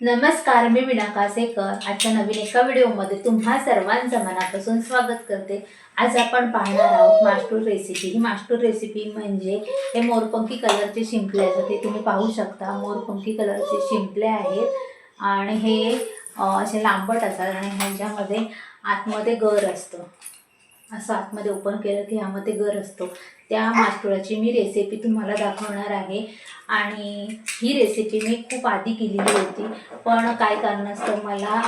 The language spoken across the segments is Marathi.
नमस्कार मी विना कासेकर. आजच्या नवीन एका व्हिडिओमध्ये तुम्हा सर्वांचं मनापासून स्वागत करते. आज आपण पाहणार आहोत मास्टूर रेसिपी ही मास्टूर रेसिपी म्हणजे हे मोरपंखी कलरचे शिंपले असतात ते तुम्ही पाहू शकता. मोरपंखी कलरचे शिंपले आहेत. आणि हे असे लांबट असतात आणि ह्याच्यामध्ये आतमध्ये गर असतं. असं आतमध्ये ओपन केलं की ह्यामध्ये गर असतो. त्या मास्टुराची मी रेसिपी तुम्हाला दाखवणार आहे. आणि ही रेसिपी मी खूप आधी केलेली होती. पण काय कारणास्तव मला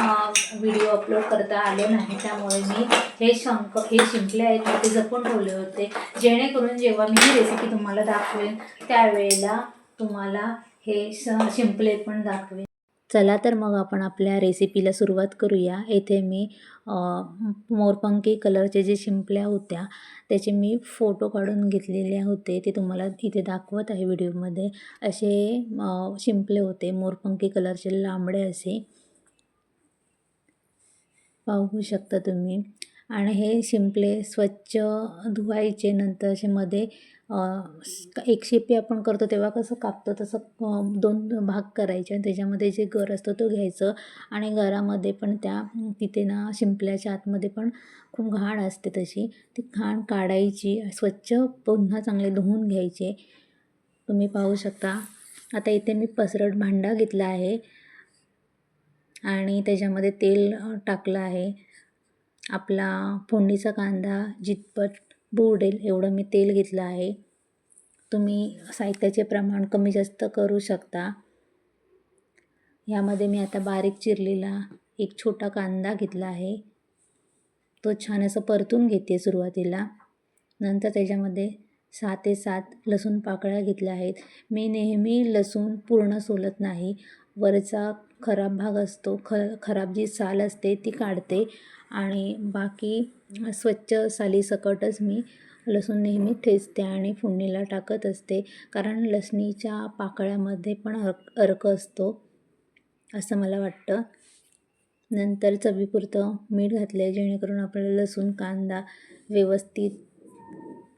व्हिडिओ अपलोड करता आले नाही. त्यामुळे मी हे शंक हे शिंपले आहेत ते जपून ठेवले होते. जेणेकरून जेव्हा मी ही रेसिपी तुम्हाला दाखवेन त्यावेळेला तुम्हाला हे श शिंपले पण दाखवेन. चला तर मग आपण आपल्या रेसिपीला सुरुवात करूया. येथे मी मोरपंखी कलरचे जे शिंपल्या होत्या त्याचे मी फोटो काढून घेतलेले होते. ते तुम्हाला इथे दाखवत आहे व्हिडिओमध्ये असे शिंपले होते मोरपंखी कलरचे लांबडे असे. पाहू शकता तुम्ही. आणि हे शिंपले स्वच्छ धुवायचे नंतर असे मध्ये एक शेपी आपण करतो तेव्हा कसं कापतो तसं दोन भाग करायचे आणि त्याच्यामध्ये जे गर असतो तो घ्यायचं आणि घरामध्ये पण त्या तिथे ना शिंपल्याच्या आतमध्ये पण खूप घाण असते तशी. ती घाण काढायची स्वच्छ पुन्हा चांगले धुवून घ्यायचे. तुम्ही पाहू शकता. आता इथे मी पसरट भांडा घेतला आहे आणि त्याच्यामध्ये तेल टाकलं आहे. आपला फोडणीचा कांदा जितपत बुडेल एवढं मी तेल घेतलं आहे. तुम्ही साहित्याचे प्रमाण कमी जास्त करू शकता. यामध्ये मी आता बारीक चिरलेला एक छोटा कांदा घेतला आहे. तो छान असं परतून घेते सुरुवातीला. नंतर त्याच्यामध्ये सहा ते सात लसूण पाकळ्या घेतल्या आहेत. मी नेहमी लसूण पूर्ण सोलत नाही. वरचा खराब भाग असतो ख खराब जी साल असते ती काढते. आणि बाकी स्वच्छ सालीसकटच मी लसूण नेहमी ठेचते आणि फोडणीला टाकत असते. कारण लसणीच्या पाकळ्यामध्ये पण अर्क अर्क असतो असं मला वाटतं. नंतर चवीपुरतं मीठ घातलं जेणेकरून आपल्याला लसूण कांदा व्यवस्थित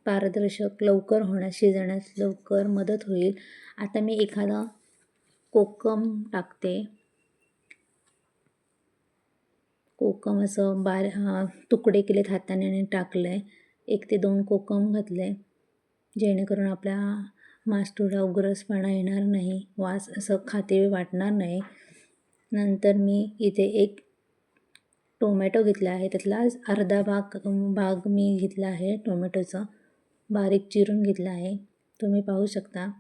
पारदर्शक लवकर होण्यास शिजण्यास लवकर मदत होईल. आता मी एखादा कोकम टाकते. कोकम असं बार तुकडे केलेत हाताने आणि टाकलं आहे एक ते दोन कोकम घातलं आहे जेणेकरून आपल्या मास्टूला उग्रसपणा येणार नाही. वास असं खाते वाटणार नाही. नंतर मी इथे एक टोमॅटो घेतला आहे. त्यातला अर्धा भाग भाग मी घेतला आहे टोमॅटोचा. बारीक चिरून घेतला आहे. तुम्ही पाहू शकता.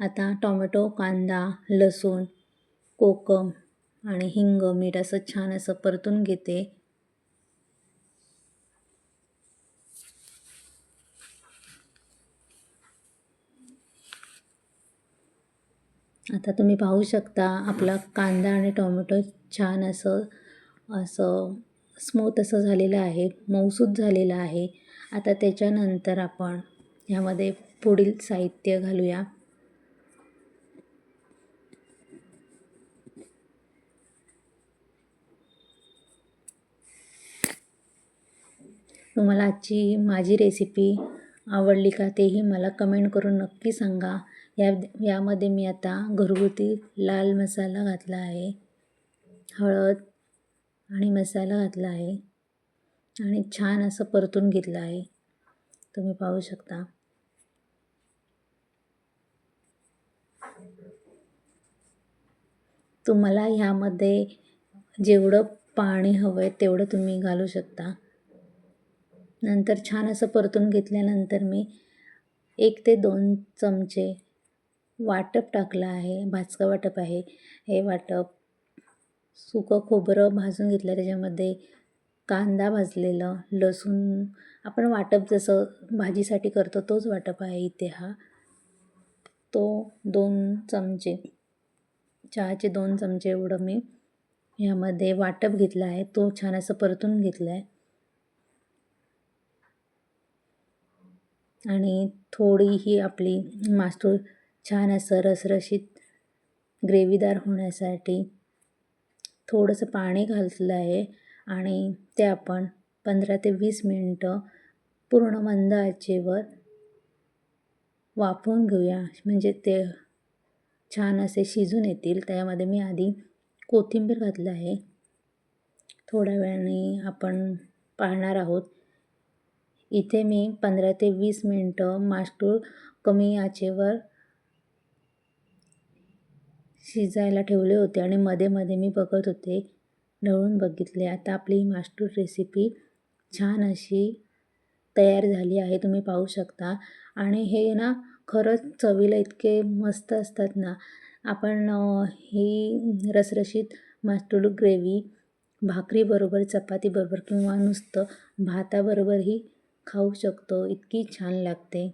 आता टोमॅटो कांदा लसूण कोकम आणि हिंग मीठ असं छान असं परतून घेते. आता तुम्ही पाहू शकता आपला कांदा आणि टोमॅटो छान असं असं स्मूथ असं झालेलं आहे मऊसूत झालेलं आहे. आता त्याच्यानंतर आपण ह्यामध्ये पुढील साहित्य घालूया. तुम्हाला आजची माझी रेसिपी आवडली का तेही मला कमेंट करून नक्की सांगा. या यामध्ये मी आता घरगुती लाल मसाला घातला आहे हळद आणि मसाला घातला आहे आणि छान असं परतून घेतलं आहे. तुम्ही पाहू शकता. तुम्हाला ह्यामध्ये जेवढं पाणी हवं आहे तेवढं तुम्ही घालू शकता. नंतर छान असं परतून घेतल्यानंतर मी एक ते दोन चमचे वाटप टाकलं आहे भाचकं वाटप आहे. हे वाटप सुकं खोबरं भाजून घेतलं त्याच्यामध्ये कांदा भाजलेलं लसूण. आपण वाटप जसं भाजीसाठी करतो तोच वाटप आहे इथे हा. तो दोन चमचे चहाचे दोन चमचे एवढं मी ह्यामध्ये वाटप घेतलं आहे. तो छान असं परतून घेतलं आहे. आणि थोडी ही आपली मास्तूर छान असं रसरशीत ग्रेव्हीदार होण्यासाठी थोडंसं पाणी घातलं आहे आणि ते आपण पंधरा ते वीस मिनटं पूर्ण मंद आचेवर वाफवून घेऊया. म्हणजे ते छान असे शिजून येतील. त्यामध्ये मी आधी कोथिंबीर घातलं आहे. थोड्या वेळाने आपण पाहणार आहोत. इथे मी पंधरा ते वीस मिनटं मास्टूळ कमी आचेवर शिजायला ठेवले होते आणि मध्ये मध्ये मी बघत होते ढवळून बघितले. आता आपली मास्टूळ रेसिपी छान अशी तयार झाली आहे तुम्ही पाहू शकता. आणि हे ना खरंच चवीला इतके मस्त असतात ना. आपण ही रसरशीत मास्टूळ ग्रेव्ही भाकरीबरोबर चपातीबरोबर किंवा नुसतं भाताबरोबरही खाऊ शकतो इतकी छान लागते.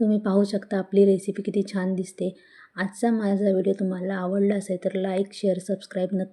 तुम्ही पाहू शकता आपली रेसिपी किती छान दिसते. आजचा माझा व्हिडिओ तुम्हाला आवडला असेल तर लाईक शेअर सबस्क्राईब नक्की